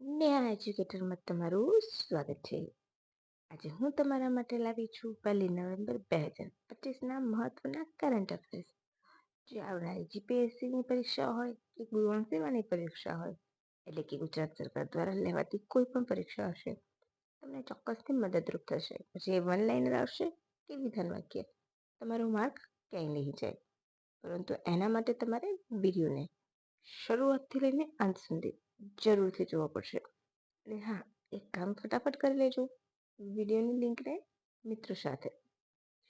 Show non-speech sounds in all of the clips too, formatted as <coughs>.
નેહા એજ્યુકેટરમાં તમારું સ્વાગત છે. આજે હું તમારા માટે લાવી છું પહેલી નવેમ્બર બે હજાર પચીસના મહત્વના કરંટ અફેર્સ જે આવનારી જીપીએસસીની પરીક્ષા હોય કે ગુરુવણ સેવાની પરીક્ષા હોય, એટલે કે ગુજરાત સરકાર દ્વારા લેવાતી કોઈ પણ પરીક્ષા હશે, તમને ચોક્કસથી મદદરૂપ થશે. પછી એ વન લાઇનર આવશે કે વિધાન વાક્ય. તમારો માર્ક ક્યાંય નહીં જાય. પરંતુ એના માટે તમારે વિડીયોને શરૂઆતથી લઈને અંત સુધી જરૂરથી જોવો પડશે. અને હા, એક કામ ફટાફટ કરી લેજો. વિડીયોની લિંકને મિત્રો સાથે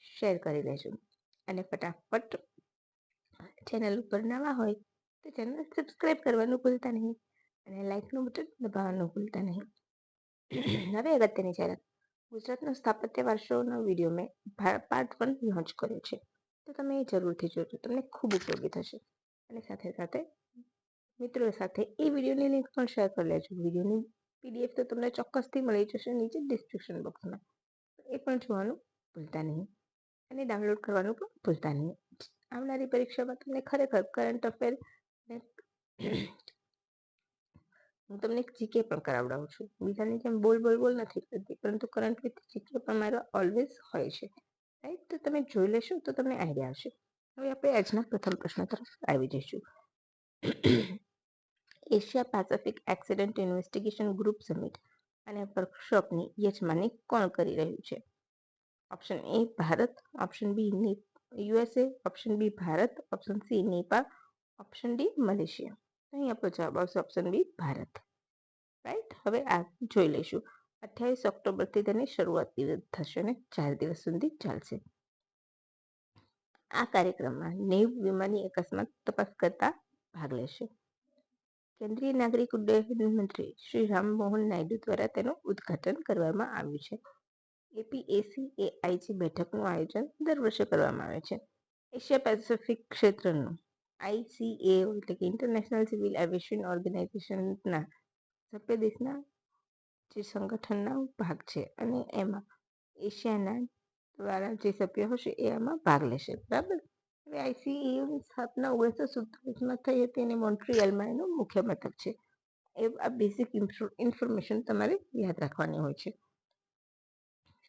શેર કરી લેજો. અને ફટાફટ ચેનલ ઉપર નવા હોય તો ચેનલ સબસ્ક્રાઈબ કરવાનું ભૂલતા નહીં. અને લાઇકનું બટન દબાવવાનું ભૂલતા નહીં. હવે અગત્યની જરાક ગુજરાતનો સ્થાપત્ય વારસોનો વીડિયો મેં પાર્ટ વન લોન્ચ કર્યો છે. તો તમે એ જરૂરથી જોજો. તમને ખૂબ ઉપયોગી થશે. અને સાથે સાથે મિત્રો સાથે એ વિડીયોની લિંક પણ શેર કરી લેજો. વિડીયોની પીડીએફ તો તમને ચોક્કસથી મળી જશે નીચે ડિસ્ક્રિપ્શન બોક્સમાં એ પણ જોવાનું ભૂલતા નહીં. અને ડાઉનલોડ કરવાનું પણ ભૂલતા નહીં. આવનારી પરીક્ષામાં તમને ખરેખર કરંટ અફેર <coughs> હું તમને જીકે પણ કરાવડાવું છું. બીજાની જેમ બોલ બોલ બોલ નથી કરતી, પરંતુ કરંટ વિથ જીકે પણ મારો ઓલવેઝ હોય છે. રાઈટ તો તમે જોઈ લેશો તો તમને આઈડિયા આવશે. હવે આપણે આજના પ્રથમ પ્રશ્ન તરફ આવી જઈશું. Asia Pacific accident investigation group summit અને વર્કશોપની યજમાની કોણ કરી રહ્યું છે? Option A Bharat. Option B USA option B Bharat. Option C Nepal. Option D Malaysia. અહીં આપણો જવાબ આવશે ઓપ્શન બી ભારત. રાઈટ હવે આ જોઈ લઈશું. અઠ્યાવીસ ઓક્ટોબરથી તેની શરૂઆત થશે અને ચાર દિવસ સુધી ચાલશે. આ કાર્યક્રમમાં નેવ વિમાની અકસ્માત તપાસ કરતા ભાગ લેશે. કેન્દ્રીય નાગરિક ઉડ્ડયન મંત્રી શ્રી રામમોહન નાયડુ દ્વારા તેનું ઉદ્ઘાટન કરવામાં આવ્યું છે. એપીએસીએઆઈજી બેઠકનું આયોજન દર વર્ષે કરવામાં આવે છે. એશિયા પેસિફિક ક્ષેત્રનું આઈસીએ એટલે કે ઇન્ટરનેશનલ સિવિલ એવિએશન ઓર્ગેનાઇઝેશનના સભ્ય દેશના જે સંગઠનના ભાગ છે અને એમાં એશિયાના દ્વારા જે સભ્ય હશે એ આમાં ભાગ લેશે. બરાબર? હવે સ્થાપના ઓગણીસો સુડતાલીસમાં થઈ હતી અને મોન્ટ્રીયલમાં એનું મુખ્ય મથક છે એ આ બેઝિક ઇન્ફોર્મેશન તમારે યાદ રાખવાની હોય છે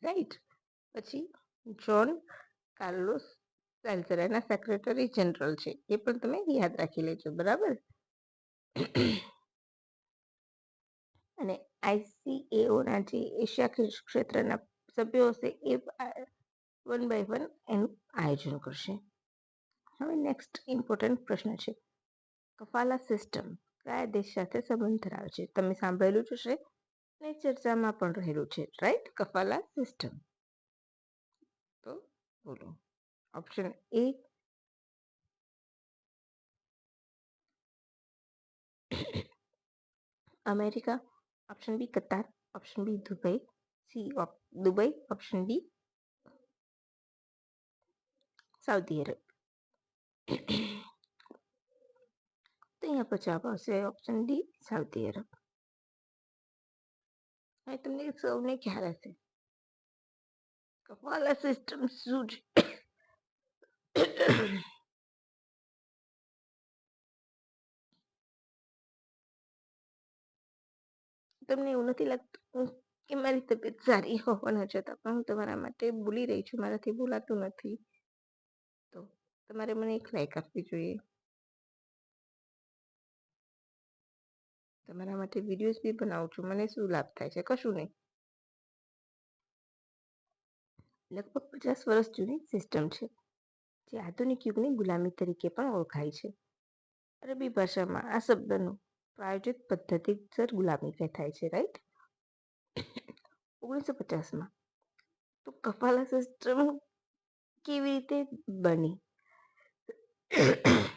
રાઈટ પછી જ્હોન કાર્લોસ સેલ્સર સેક્રેટરી જનરલ છે એ પણ તમે યાદ રાખી લેજો બરાબર અને આઈસીએઓના જે એશિયા ક્ષેત્રના સભ્યો હશે એ વન બાય વન એનું આયોજન કરશે હવે નેક્સ્ટ ઇમ્પોર્ટન્ટ પ્રશ્ન છે. કફાલા સિસ્ટમ કયા દેશ સાથે સંબંધ ધરાવે છે? તમે સાંભળેલું જ હશે. અને ચર્ચામાં પણ રહેલું છે રાઈટ કફાલા સિસ્ટમ તો બોલો. Option A America option B Qatar option B Dubai C Dubai option B Saudi Arab તો અહીંયા પછી આવશે ઓપ્શન ડી સાઉદી અરબ હવે તમને સૌને ખ્યાલ હશે કપાલા સિસ્ટમ શું છે તમને એવું નથી લાગતું કે મારી તબિયત સારી હોવાના છતાં પણ હું તમારા માટે બોલી રહી છું મારાથી બોલાતું નથી તમારે મને એક લાઈક આપવી જોઈએ. તમારા માટે વિડીયોઝ બી બનાવું છું. મને શું લાભ થાય છે? કશું નહીં. લગભગ પચાસ વર્ષ જૂની સિસ્ટમ છે, જે આધુનિક યુગની ગુલામી તરીકે પણ ઓળખાય છે. અરબી ભાષામાં આ શબ્દનું પ્રાયોજિત પદ્ધતિસર ગુલામી કહેવાય છે રાઈટ ઓગણીસો પચાસમાં તો કપાલા સિસ્ટમ કેવી રીતે બની? <coughs>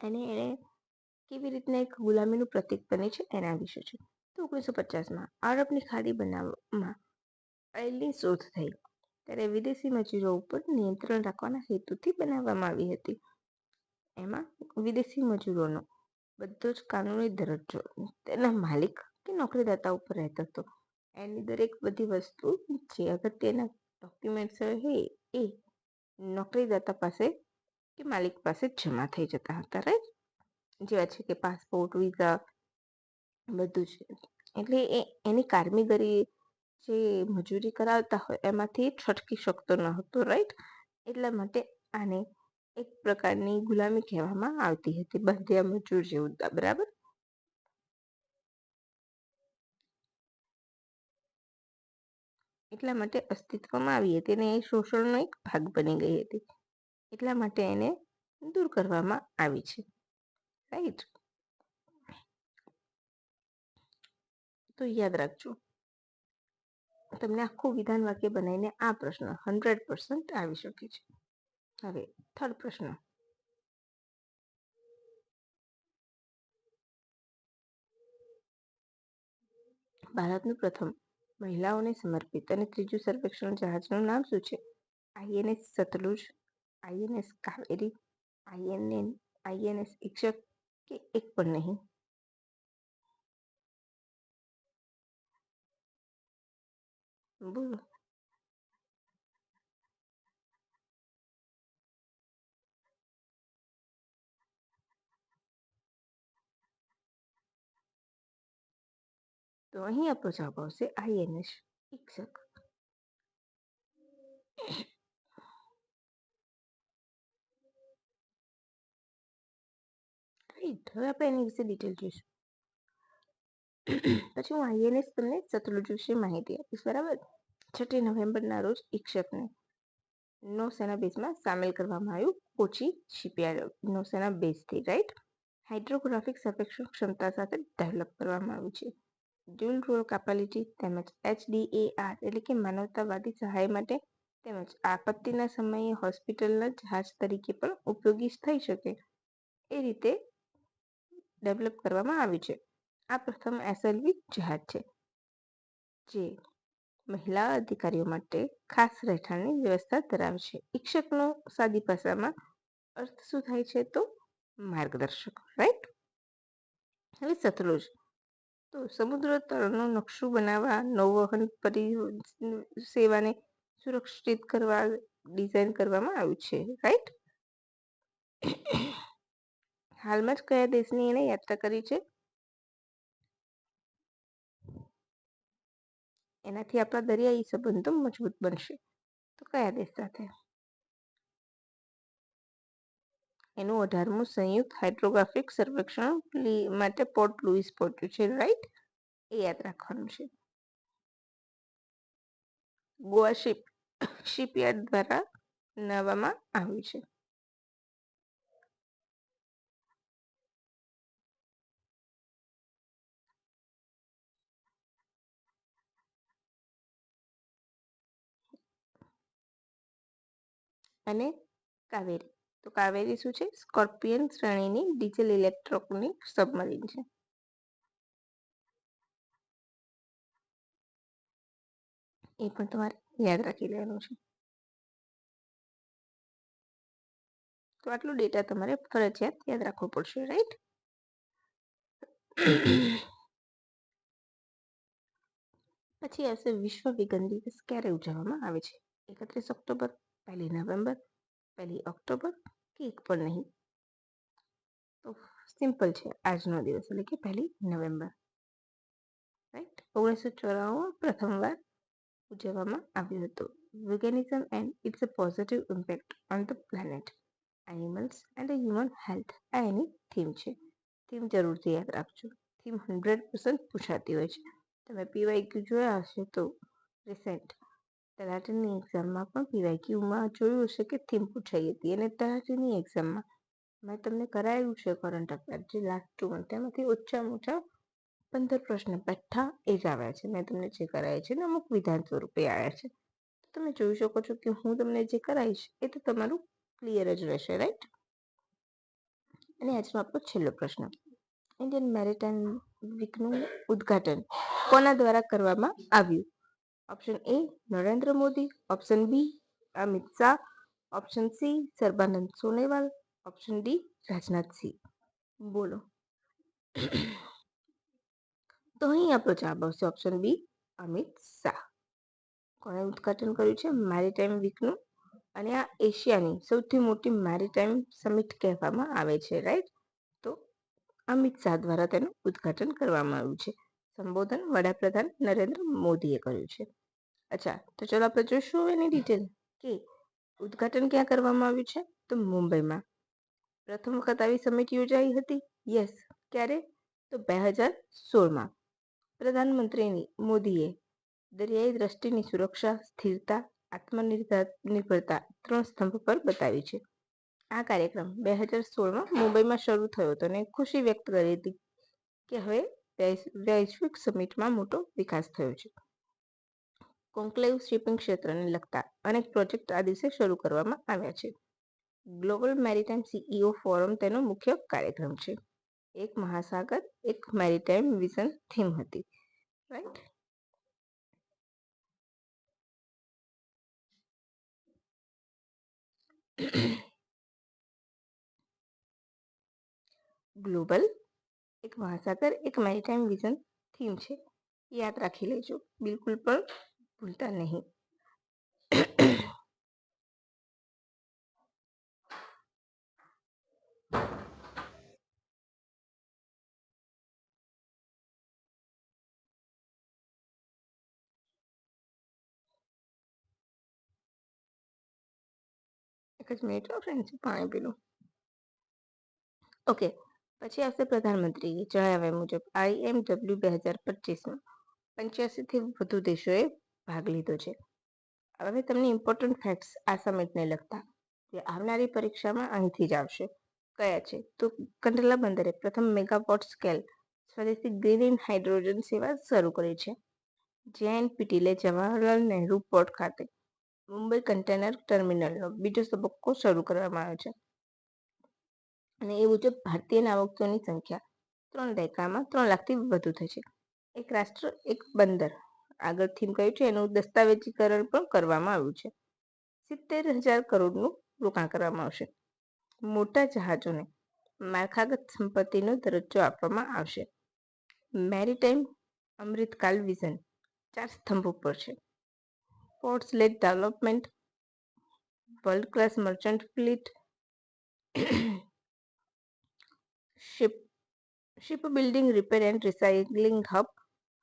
અને એણે કેવી રીતના એક ગુલામીનું પ્રતીક બને છે એના વિશે છે. તો ઓગણીસો પચાસમાં આરબની ખાદી બનાવવામાં ઓઇલની શોધ થઈ. ત્યારે વિદેશી મજૂરો ઉપર નિયંત્રણ રાખવાના હેતુથી બનાવવામાં આવી હતી. એમાં વિદેશી મજૂરોનો બધો જ કાનૂની દરજ્જો, તેના માલિક કે નોકરીદાતા ઉપર રહેતો હતો. એની દરેક બધી વસ્તુ જે અગત્યના ડોક્યુમેન્ટ્સ હોય એ નોકરીદાતા પાસે કે માલિક પાસે જમા થઈ જતા હતા રાઈટ જેવા છે કે પાસપોર્ટ વિઝા બધું જ એટલે એ, એની કારમીગરી જે મજૂરી કરાવતા હોય, એમાંથી છટકી શકતો ન હતો રાઈટ એટલા માટે આને એક પ્રકારની ગુલામી કહેવામાં આવતી હતી, બંધિયા મજૂર જેવું બરાબર? એટલા માટે અસ્તિત્વમાં આવી હતી અને એ શોષણનો એક ભાગ બની ગઈ હતી. એટલા માટે એને દૂર કરવામાં આવી છે. રાઈટ તો યાદ રાખજો, તમને આખું વિધાન વાક્ય બનાવીને આ પ્રશ્ન હંડ્રેડ પર્સન્ટ આવી શકે છે. હવે થર્ડ પ્રશ્ન. ભારતનું પ્રથમ મહિલાઓને સમર્પિત અને ત્રીજું સર્વેક્ષણ જહાજનું નામ શું છે? INS Sutlej INS Kaveri INN INS Ikshak કે એક પણ નહીં બોલો તો અહીં આપણો જવાબ આવશે આઈએનએસ ઈક્ષક રાઈટ હવે આપણે એની વિશે ડિટેલ જોઈશું. પછી હું આઈએનએસ તમને સતલુજ વિશે માહિતી આપીશ, બરાબર? છઠ્ઠી નવેમ્બરના રોજ ઈક્ષકને નૌસેના બેઝમાં સામેલ કરવામાં આવ્યું. કોચી શિપયાર્ડ નૌસેના બેઝથી રાઈટ હાઇડ્રોગ્રાફિક સર્વેક્ષણ ક્ષમતા સાથે ડેવલપ કરવામાં આવ્યું છે. ડ્યુલ રોલ કેપેલિટી તેમજ એચડીએઆર એટલે કે માનવતાવાદી સહાય માટે તેમજ આપત્તિના સમયે હોસ્પિટલના જહાજ તરીકે પણ ઉપયોગી થઈ શકે. એ રીતે ડેવલપ કરવામાં આવ્યું છે. આ પ્રથમ એસએલવી જહાજ છે, જે મહિલા અધિકારીઓ માટે ખાસ રહેઠાણની વ્યવસ્થા ધરાવે છે શિક્ષકનો સાદી ભાષામાં અર્થ શું થાય છે તો માર્ગદર્શક રાઈટ હવે સતલુજ. તો સમુદ્ર તળનો નકશો બનાવવા, નૌવહન પરિ, સેવાને સુરક્ષિત કરવા, ડિઝાઇન કરવામાં આવ્યું છે રાઈટ હાલમાં જ કયા દેશની એને યાત્રા કરી છે? એનાથી આપણા દરિયાઈ સંબંધો મજબૂત બનશે. તો કયા દેશ સાથે? એનું અઢારમું સંયુક્ત હાઇડ્રોગ્રાફિક સર્વેક્ષણ માટે પોર્ટ લુઇસ પહોંચ્યું છે, રાઈટ? એ યાદ રાખવાનું છે. ગોવા શિપ, શિપયાર્ડ દ્વારા બનાવવામાં આવ્યું છે. અને કાવેરી. તો કાવેરી શું છે? સ્કોર્પિયન શ્રેણીની ડીઝલ ઇલેક્ટ્રોનિક સબમરીન છે. એ પણ તમારે યાદ રાખી લેવાનું છે. તો આટલો ડેટા તમારે ફરજિયાત યાદ રાખવો પડશે, રાઈટ? પછી આવશે વિશ્વ વિગન દિવસ. ક્યારે ઉજવવામાં આવે છે? એકત્રીસ ઓક્ટોબર. પહેલી નવેમ્બર પહેલી ઓક્ટોબર કે એક પણ નહીં તો સિમ્પલ છે આજનો દિવસ એટલે કે પહેલી નવેમ્બર રાઈટ ઓગણીસો ચોરાણું પ્રથમવાર ઉજવવામાં આવ્યું હતું veganism and its a positive impact on the planet, animals and a human health, આ એની થીમ છે। થીમ જરૂરથી યાદ રાખજો। થીમ હંડ્રેડ પર્સન્ટ પૂછાતી હોય છે। તમે પીવાયક્યુ જોયા હશે તો રિસેન્ટ તલાટીની એક્ઝામમાં પણ પીવાયક્યુમાં જોયું હશે કે થીમ પૂછાઈ હતી. અને તલાટીની એક્ઝામમાં મેં તમને કરાયું છે કરંટ અફેર જે લાસ્ટ ટુ મંથ તેમાંથી ઓછામાં ઓછા પંદર પ્રશ્ન બેઠા એ જ આવ્યા છે. મેં તમને જે કરાયા છે ને અમુક વિધાન સ્વરૂપે આવ્યા છે. તમે જોઈ શકો છો કે હું તમને જે કરાવીશ એ તો તમારું ક્લિયર જ રહેશે રાઈટ અને આજનો આપણો છેલ્લો પ્રશ્ન. ઇન્ડિયન મેરિટાઇમ વીકનું ઉદ્ઘાટન કોના દ્વારા કરવામાં આવ્યું? Option A Narendra Modi option B Amit Shah option C Sarbananda Sonowal option D Rajnath Singh બોલો. તો અહીં આપણો જવાબ આવશે ઓપ્શન બી અમિત શાહ કોણે ઉદ્ઘાટન કર્યું છે? મેરીટાઈમ વીકનું અને આ એશિયાની સૌથી મોટી મેરીટાઈમ સમિટ કહેવામાં આવે છે રાઈટ તો અમિત શાહ દ્વારા તેનું ઉદ્ઘાટન કરવામાં આવ્યું છે. સંબોધન વડાપ્રધાન નરેન્દ્ર મોદીએ કર્યું છે. અચ્છા, તો ચલો આપણે જોઈશું એની ડિટેલ કે ઉદ્ઘાટન ક્યાં કરવામાં આવ્યું છે? તો મુંબઈમાં. પ્રથમ વખત આવી સમિટ યોજાઈ હતી. યસ ક્યારે? તો બે હજાર સોળમાં. પ્રધાનમંત્રીની મોદીએ દરિયાઈ દ્રષ્ટિની સુરક્ષા, સ્થિરતા આત્મનિર્ભરતા ત્રણ સ્તંભ પર બતાવી છે. આ કાર્યક્રમ બે હજાર સોળમાં મુંબઈમાં શરૂ થયો હતો અને ખુશી વ્યક્ત કરી હતી કે હવે વૈશ્વિક સમિટમાં મોટો વિકાસ થયો છે. કોન્ક્લેવ શિપિંગ ક્ષેત્રને લગતા અનેક પ્રોજેક્ટ આ દિવસે શરૂ કરવામાં આવ્યા છે. ગ્લોબલ મેરીટાઈમ સીઈઓ ફોરમ તેનો મુખ્ય કાર્યક્રમ છે. એક મહાસાગર, એક મેરીટાઈમ વિઝન થીમ હતી. રાઈટ? ગ્લોબલ એક મહાસાગર એક મેરીટાઈમ વિઝન થીમ છે. યાદ રાખી લેજો. બિલકુલ પણ ભૂલતા નહીં. એક જ મિનિટ ફ્રેન્ડ્સ પાણી પીલું ઓકે પછી આવશે પ્રધાનમંત્રીએ જણાવ્યા મુજબ આઈએમડબલ્યુ બે હજાર પચીસમાં પંચ્યાસીથી વધુ દેશોએ ભાગ લીધો છે. હવે તમને ઇમ્પોર્ટન્ટ ફેક્ટ્સ આ સમિટને લગતા જે આવનારી પરીક્ષામાં અહીંથી જ આવશે. કયા છે? તો કંડલા બંદરે પ્રથમ મેગાપોટ સ્કેલ સ્વદેશી ગ્રીન હાઇડ્રોજન સેવા શરૂ કરી છે. જેએનપીટીલે જવાહરલાલ નહેરુ પોર્ટ ખાતે મુંબઈ કન્ટેનર ટર્મિનલનો બીજો તબક્કો શરૂ કરવામાં આવ્યો છે. અને એ મુજબ ભારતીય નાવકોની સંખ્યા ત્રણ દાયકામાં ત્રણ લાખથી વધુ છે. એક રાષ્ટ્ર, એક બંદર. આગળ થીમ કહ્યું છે, એનું દસ્તાવેજીકરણ પણ કરવામાં આવ્યું છે. સિત્તેર હજાર કરોડનું રોકાણ કરવામાં આવશે. મોટા જહાજોને માળખાગત સંપત્તિનો દરજ્જો આપવામાં આવશે. મેરીટાઈમ અમૃતકાલ વિઝન ચાર સ્તંભ ઉપર છે. Ports led development, world class merchant fleet ship ship building repair and recycling hub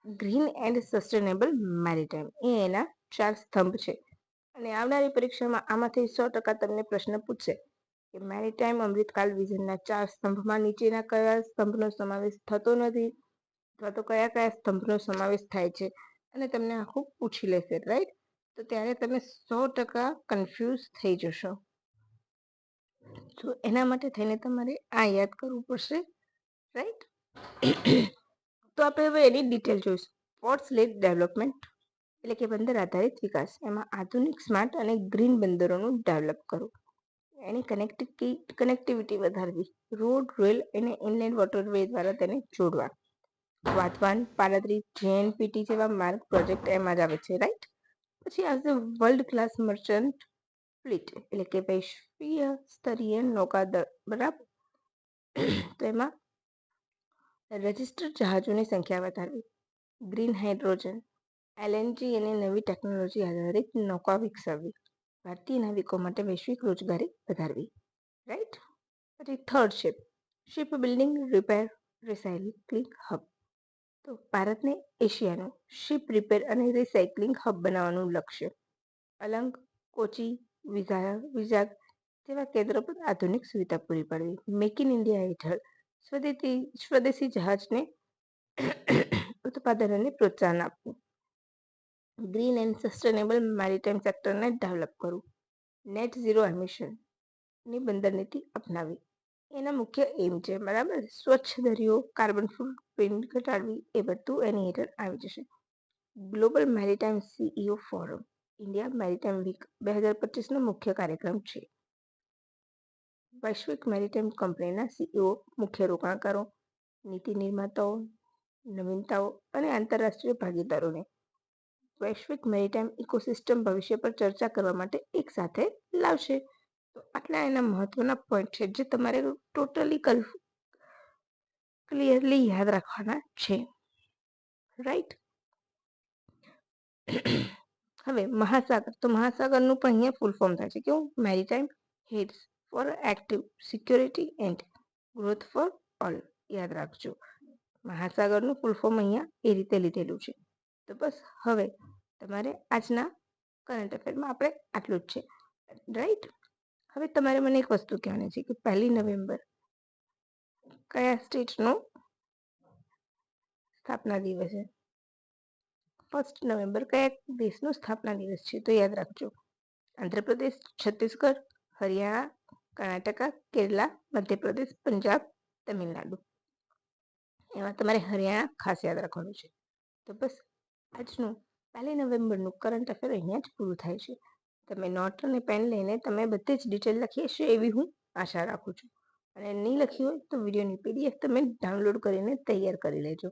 green and sustainable maritime એ એના ચાર સ્તંભ છે. અને આવનારી પરીક્ષામાં આમાંથી સો ટકા તમને પ્રશ્ન પૂછશે કે મેરીટાઈમ અમૃતકાલ વિઝનના ચાર સ્તંભમાં નીચેના કયા સ્તંભનો સમાવેશ થતો નથી? અથવા તો કયા કયા સ્તંભનો સમાવેશ થાય છે? અને તમને આખું પૂછી લેશે રાઈટ તો ત્યારે તમે સો ટકા કન્ફ્યુઝ થઈ જશો. તો એના માટે થઈને તમારે આ યાદ કરવું પડશે રાઈટ તો આપણે હવે એની ડિટેલ જોઈશું. પોર્ટ્સ લેક ડેવલપમેન્ટ એટલે કે બંદર આધારિત વિકાસ. એમાં આધુનિક સ્માર્ટ અને ગ્રીન બંદરોનું ડેવલપ કરવું એની કનેક્ટિવિટી કનેક્ટિવિટી વધારવી. રોડ રેલ અને ઇનલેન્ડ વોટરવે દ્વારા તેને જોડવા. વાધવાન પાલાદ્રી જેએનપીટી જેવા માર્ગ પ્રોજેક્ટ એમાં જ આવે છે રાઈટ પછી આવશે વર્લ્ડ ક્લાસ મર્ચન્ટ ફ્લીટ એટલે કે વૈશ્વીય સ્તરીય નૌકાદળ, બરાબર? તો એમાં રજિસ્ટર્ડ જહાજોની સંખ્યા વધારવી, ગ્રીન હાઇડ્રોજન એલએનજી અને નવી ટેકનોલોજી આધારિત નૌકા વિકસાવવી, ભારતીય નાવિકો માટે વૈશ્વિક રોજગારી વધારવી, રાઈટ? પછી third ship ship building, repair, recycling hub. તો ભારતને એશિયાનું શિપ રિપેર અને રિસાયકલિંગ હબ બનાવવાનું લક્ષ્ય. અલંગ, કોચી, વિઝા, વિઝાગ જેવા કેન્દ્રો પર આધુનિક સુવિધા પૂરી પાડવી. મેક ઇન ઇન્ડિયા હેઠળ સ્વદેશી સ્વદેશી જહાજને ઉત્પાદનને પ્રોત્સાહન આપવું. ગ્રીન એન્ડ સસ્ટેનેબલ મેરીટાઈમ સેક્ટરને ડેવલપ કરવું. નેટ ઝીરો એમિશનની બંદર નીતિ અપનાવી. એના મુખ્ય એમ છે, બરાબર? સ્વચ્છ દરિયો કાર્બન ફૂટપ્રિન્ટ ઘટાડવી, એ બધું એની હેઠળ આવી જશે. Global maritime CEO forum India maritime week બે હજાર પચીસનો મુખ્ય કાર્યક્રમ છે. વૈશ્વિક મેરીટાઈમ કંપનીના સીઈઓ મુખ્ય રોકાણકારો, નીતિ નિર્માતાઓ, નવીનતાઓ અને આંતરરાષ્ટ્રીય ભાગીદારોને વૈશ્વિક મેરીટાઈમ ઇકોસિસ્ટમ ભવિષ્ય પર ચર્ચા કરવા માટે એક સાથે લાવશે. તો આટલા એના મહત્વના પોઈન્ટ છે જે તમારે ટોટલી ક્લિયરલી યાદ રાખવાના છે. રાઈટ હવે મહાસાગર, તો મહાસાગરનું પણ અહીંયા ફૂલ ફોર્મ થાય છે. કેવું? Maritime heads for active security and growth for all યાદ રાખજો. મહાસાગરનું ફૂલ ફોર્મ અહીંયા એ રીતે લીધેલું છે. તો બસ હવે તમારે આજના કરંટ અફેરમાં આપણે આટલું જ છે. રાઈટ હવે તમારે મને એક વસ્તુ કહેવાની છે કે પહેલી નવેમ્બર કયા સ્ટેટનો સ્થાપના દિવસ છે? ફર્સ્ટ નવેમ્બર કયા દેશનો સ્થાપના દિવસ છે? તો યાદ રાખજો. આંધ્રપ્રદેશ, છત્તીસગઢ, હરિયાણા કર્ણાટકા, કેરલા, મધ્યપ્રદેશ, પંજાબ, તમિલનાડુ. એમાં તમારે હરિયાણા ખાસ યાદ રાખવાનું છે. તો બસ, આજનું, પહેલી નવેમ્બરનું કરંટ અફેર અહીંયા જ પૂરું થાય છે. તમે નોટ અને પેન લઈને તમે બધી જ ડિટેલ લખી હશે એવી હું આશા રાખું છું. અને નહીં લખી હોય તો વિડીયોની પીડીએફ તમે ડાઉનલોડ કરીને તૈયાર કરી લેજો.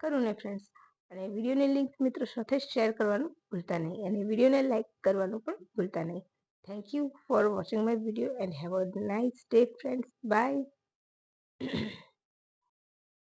ખરું ને ફ્રેન્ડ્સ અને વિડીયોની લિંક મિત્રો સાથે શેર કરવાનું ભૂલતા નહીં. અને વિડીયોને લાઇક કરવાનું પણ ભૂલતા નહીં. Thank you for watching my video and have a nice day friends. Bye. <clears throat>